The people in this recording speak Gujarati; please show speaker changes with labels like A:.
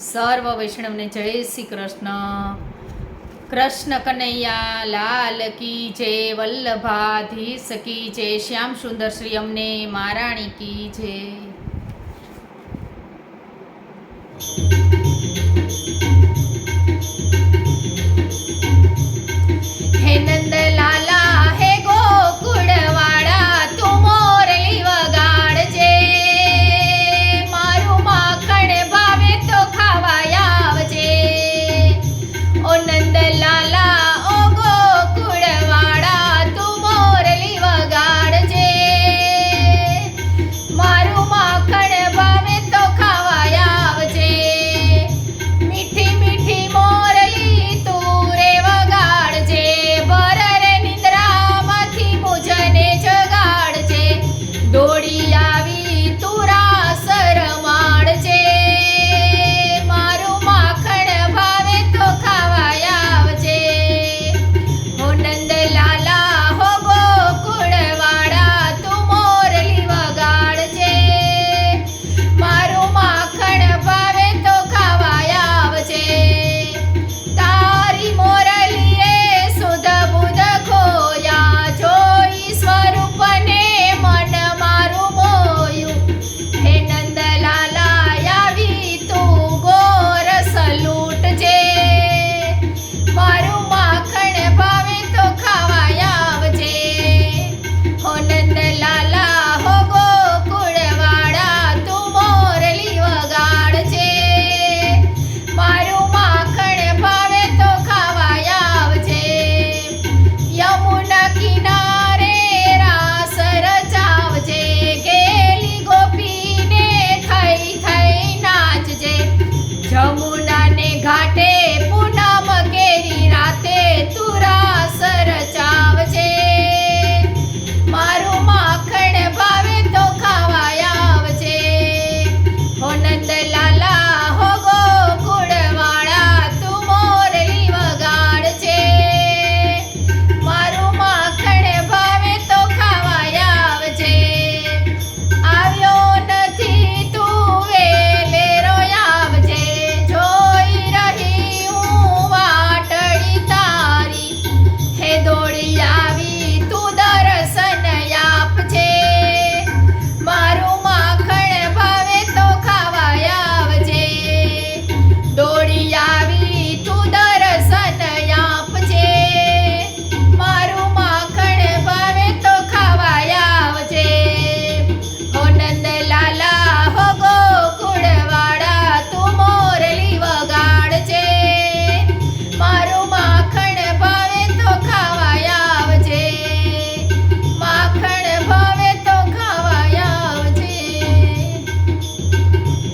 A: સર્વ વૈષ્ણવને જય શ્રી કૃષ્ણ. કૃષ્ણ કનૈયા, લાલ કી જય, વલ્લભાધીશ કી જય, શ્યામ સુંદર શ્રી અમને, મહારાણી કી જય. very. ঘাটে